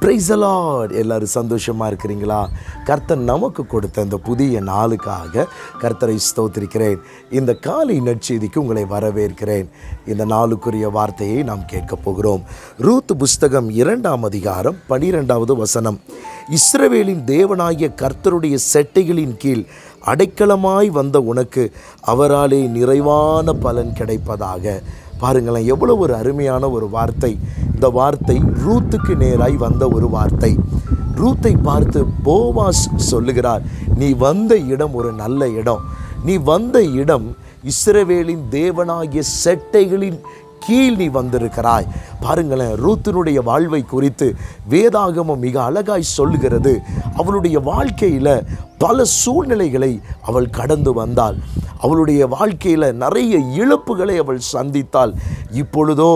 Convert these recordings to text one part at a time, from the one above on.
பிரைசலாட் எல்லோரும் சந்தோஷமாக இருக்கிறீங்களா? கர்த்தர் நமக்கு கொடுத்த இந்த புதிய நாளுக்காக கர்த்தரை ஸ்தோத்திரிக்கிறேன். இந்த காலை நற்செய்திக்கு உங்களை வரவேற்கிறேன். இந்த நாளுக்குரிய வார்த்தையை நாம் கேட்கப் போகிறோம். ரூத் புஸ்தகம் இரண்டாம் அதிகாரம் பனிரெண்டாவது வசனம். இஸ்ரவேலின் தேவனாகிய கர்த்தருடைய செட்டைகளின் கீழ் அடைக்கலமாய் வந்த உனக்கு அவராலே நிறைவான பலன் கிடைப்பதாக. பாருங்களேன் எவ்வளோ ஒரு அருமையான ஒரு வார்த்தை. இந்த வார்த்தை ரூத்துக்கு நேராய் வந்த ஒரு வார்த்தை. ரூத்தை பார்த்து போவாஸ் சொல்லுகிறார் நீ வந்த இடம் ஒரு நல்ல இடம். நீ வந்த இடம் இஸ்ரவேலின் தேவனாகிய செட்டைகளின் கீழ் நீ வந்திருக்கிறாய். பாருங்களேன் ரூத்தினுடைய வாழ்வை குறித்து வேதாகமம் மிக அழகாய் சொல்லுகிறது. அவளுடைய வாழ்க்கையில் பல சூழ்நிலைகளை அவள் கடந்து வந்தாள். அவளுடைய வாழ்க்கையில் நிறைய இழப்புகளை அவள் சந்தித்தாள். இப்பொழுதோ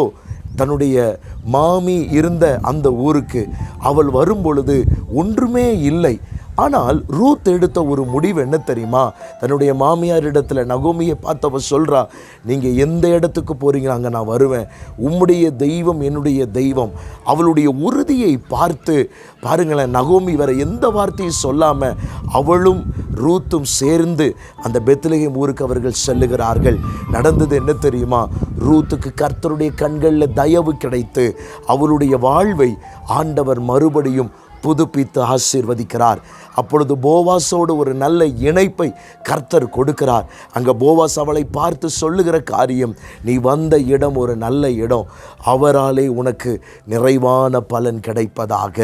தன்னுடைய மாமி இருந்த அந்த ஊருக்கு. அவள் வரும் பொழுது ஒன்றுமே இல்லை. ஆனால் ரூத் எடுத்த ஒரு முடிவு என்ன தெரியுமா? தன்னுடைய மாமியார் இடத்துல நகோமியை பார்த்தவ சொல்கிறா நீங்கள் எந்த இடத்துக்கு போகிறீங்களோ அங்கே நான் வருவேன். உம்முடைய தெய்வம் என்னுடைய தெய்வம். அவளுடைய உறுதியை பார்த்து பாருங்களேன் நகோமி வேற எந்த வார்த்தையும் சொல்லாமல் அவளும் ரூத்தும் சேர்ந்து அந்த பெத்லகேம் ஊருக்கு அவர்கள் செல்லுகிறார்கள். நடந்தது என்ன தெரியுமா? ரூத்துக்கு கர்த்தருடைய கண்களில் தயவு கிடைத்து அவளுடைய வாழ்வை ஆண்டவர் மறுபடியும் புதுப்பித்து ஆசீர்வதிக்கிறார். அப்பொழுது போவாஸோடு ஒரு நல்ல இணைப்பை கர்த்தர் கொடுக்கிறார். அங்கே போவாஸ் அவளை பார்த்து சொல்லுகிற காரியம் நீ வந்த இடம் ஒரு நல்ல இடம். அவராலே உனக்கு நிறைவான பலன் கிடைப்பதாக.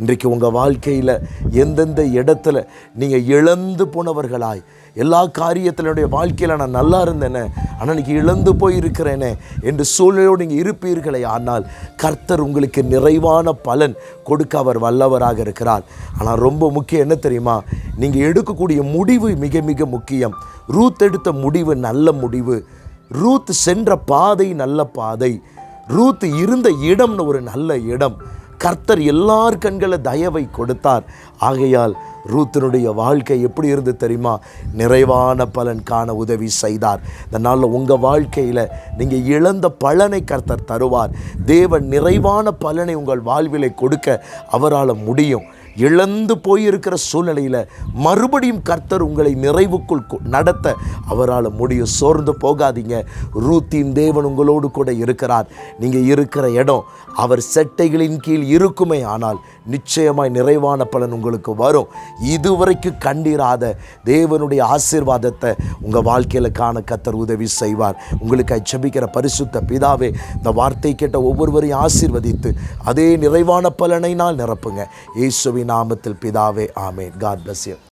இன்றைக்கு உங்கள் வாழ்க்கையில் எந்தெந்த இடத்துல நீங்கள் இழந்து போனவர்களாய் எல்லா காரியத்தினுடைய வாழ்க்கையில் நான் நல்லா இருந்தேனே ஆனால் இன்னைக்கு இழந்து போயிருக்கிறேனே என்று சூழ்நிலையோடு நீங்கள் இருப்பீர்களே ஆனால் கர்த்தர் உங்களுக்கு நிறைவான பலன் கொடுக்க அவர் வல்லவராக இருக்கிறார். ஆனால் ரொம்ப முக்கியம் என்ன தெரியுமா? நீங்கள் எடுக்கக்கூடிய முடிவு மிக மிக முக்கியம். ரூத் எடுத்த முடிவு நல்ல முடிவு. ரூத் சென்ற பாதை நல்ல பாதை. ரூத் இருந்த இடம்னு ஒரு நல்ல இடம். கர்த்தர் எல்லார் கண்களை தயவை கொடுத்தார். ஆகையால் ரூத்தினுடைய வாழ்க்கை எப்படி இருந்து தெரியுமா? நிறைவான பலன் காண உதவி செய்தார். இந்த நாளில் உங்கள் வாழ்க்கையில் நீங்கள் இழந்த பலனை கர்த்தர் தருவார். தேவன் நிறைவான பலனை உங்கள் வாழ்விலை கொடுக்க அவரால் முடியும். இழந்து போயிருக்கிற சூழ்நிலையில் மறுபடியும் கர்த்தர் உங்களை நிறைவுக்குள் நடத்த அவரால் முடியும் சோர்ந்து போகாதீங்க. ரூத்தின் தேவன் உங்களோடு கூட இருக்கிறார். நீங்கள் இருக்கிற இடம் அவர் செட்டைகளின் கீழ் இருக்குமே ஆனால் நிச்சயமாய் நிறைவான பலன் உங்களுக்கு வரும். இதுவரைக்கும் கண்டிராத தேவனுடைய ஆசீர்வாதத்தை உங்கள் வாழ்க்கையில் காண கத்தர் உதவி செய்வார். உங்களுக்கு ஜபிக்கிற பரிசுத்த பிதாவே இந்த வார்த்தை கேட்ட ஒவ்வொருவரையும் ஆசீர்வதித்து அதே நிறைவான பலனை நான் நிரப்புங்க. இயேசுவின் நாமத்தில் பிதாவே ஆமேன். God bless you